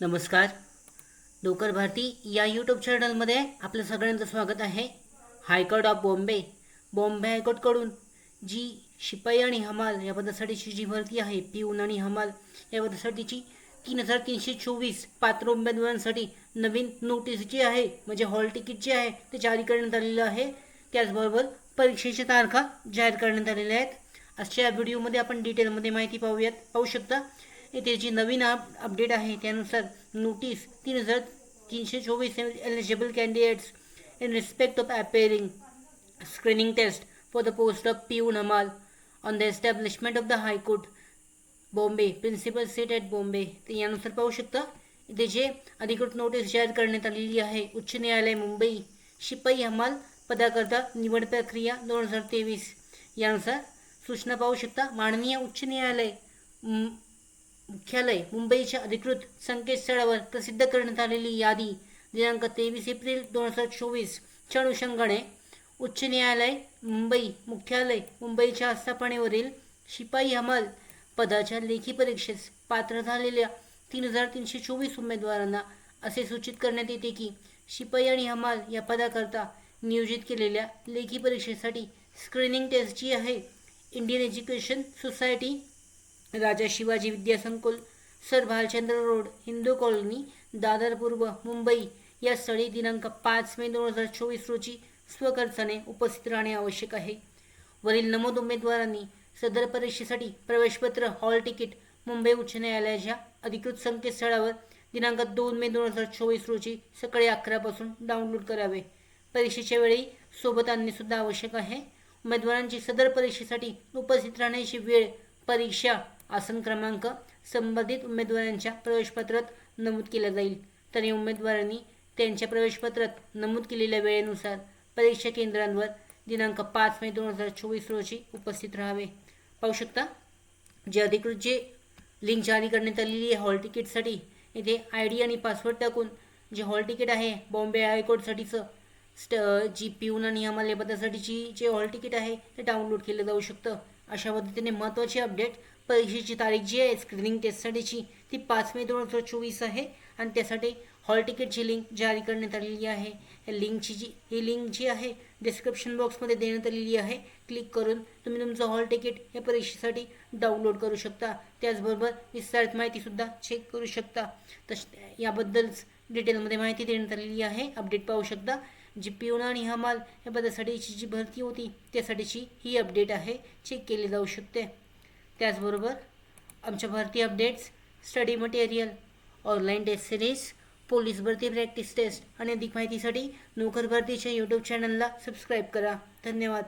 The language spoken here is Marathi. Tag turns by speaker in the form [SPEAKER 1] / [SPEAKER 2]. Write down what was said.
[SPEAKER 1] नमस्कार. लोकर भारती या यूट्यूब चॅनलमध्ये आपलं सगळ्यांचं स्वागत आहे. High court of Bombay Bombay हायकोर्टकडून जी शिपाई आणि हमाल या पदासाठीची जी भरती आहे पिऊन आणि हमाल या पदासाठीची तीन हजार तीनशे चोवीस पात्र उमेदवारांसाठी नवीन नोटीस जी आहे म्हणजे हॉल तिकीट जे आहे ते जारी करण्यात आलेलं आहे. त्याचबरोबर परीक्षेच्या तारखा जाहीर करण्यात आलेल्या आहेत. आजच्या या व्हिडिओमध्ये आपण डिटेलमध्ये माहिती पाहूयात. पाहू शकता येथे जी नवीन अप अपडेट आहे. त्यानुसार नोटीस तीन हजार तीनशे चोवीस eligible candidates in respect of appearing screening test for the post of peon हमाल on the establishment of the high court Bombay principal seat at Bombay ते यानुसार पाहू शकता इथे जे अधिकृत नोटीस जाहीर करण्यात आलेली आहे उच्च न्यायालय मुंबई शिपाई हमाल पदाकरता निवड प्रक्रिया दोन हजार तेवीस. यानुसार सूचना पाहू शकता माननीय उच्च न्यायालय मुख्यालय मुंबईच्या अधिकृत संकेतस्थळावर प्रसिद्ध करण्यात आलेली यादी दिनांक तेवीस एप्रिल दोन हजार चोवीसच्या अनुषंगाने उच्च न्यायालय मुंबई मुख्यालय मुंबईच्या आस्थापनेवरील शिपाई हमाल पदाच्या लेखी परीक्षेस पात्र झालेल्या तीन हजार तीनशे चोवीस उमेदवारांना असे सूचित करण्यात येते की शिपाई आणि हमाल या पदाकरता नियोजित केलेल्या लेखी परीक्षेसाठी स्क्रीनिंग टेस्ट जी आहे Indian education society Raja Shivaji Vidyasankul sir Bhalchandra road Hindu colony Dadar पूर्व मुंबई या स्थळी दिनांक पाच मे दोन हजार चोवीस रोजी स्वखर्चाने उपस्थित राहणे आवश्यक आहे. वरील नमूद उमेदवारांनी सदर परीक्षेसाठी प्रवेशपत्र हॉल तिकीट मुंबई उच्च न्यायालयाच्या अधिकृत संकेतस्थळावर दिनांक दोन मे दोन हजार चोवीस रोजी सकाळी अकरापासून डाउनलोड करावे. परीक्षेच्या वेळी सोबत आणणे सुद्धा आवश्यक आहे. उमेदवारांची सदर परीक्षेसाठी उपस्थित राहण्याची वेळ परीक्षा आसन क्रमांक संबंधित उमेदवारांच्या प्रवेशपत्रात नमूद केला जाईल. तरी उमेदवारांनी त्यांच्या प्रवेशपत्रात नमूद केलेल्या वेळेनुसार परीक्षा केंद्रांवर दिनांक पाच मे दोन हजार चोवीस रोजी उपस्थित राहावे. पाहू शकता जे अधिकृत जे लिंक जारी करण्यात आलेली आहे हॉल तिकीटसाठी इथे आय डी आणि पासवर्ड टाकून जे हॉल तिकीट आहे बॉम्बे हायकोर्टसाठीचं स्ट जी पिऊन आणि हमाल पदासाठीची जे हॉल तिकीट आहे ते डाउनलोड केलं जाऊ शकतं. अशा पद्धतीने महत्त्वाची अपडेट परीक्षेची तारीख जी आहे स्क्रीनिंग टेस्टसाठीची ती पाच मे दोन हजार चोवीस आहे. आणि त्यासाठी हॉल तिकीटची लिंक जारी करण्यात आलेली आहे. या लिंकची जी ही लिंक जी आहे डिस्क्रिप्शन बॉक्समध्ये देण्यात आलेली आहे. क्लिक करून तुम्ही तुमचं हॉल तिकीट या परीक्षेसाठी डाउनलोड करू शकता. त्याचबरोबर विस्तारित माहितीसुद्धा चेक करू शकता. तश याबद्दलच डिटेलमध्ये माहिती देण्यात आलेली आहे. अपडेट पाहू शकता. जी पिऊन आणि हमाल या पदासाठीची जी भरती होती त्यासाठीची ही अपडेट आहे चेक केली जाऊ शकते. त्याचबरोबर आमच्या भरती updates study material online test series police भरती प्रॅक्टिस टेस्ट आणि अधिक माहितीसाठी नोकर भरतीच्या यूट्यूब चॅनलला सबस्क्राईब करा. धन्यवाद.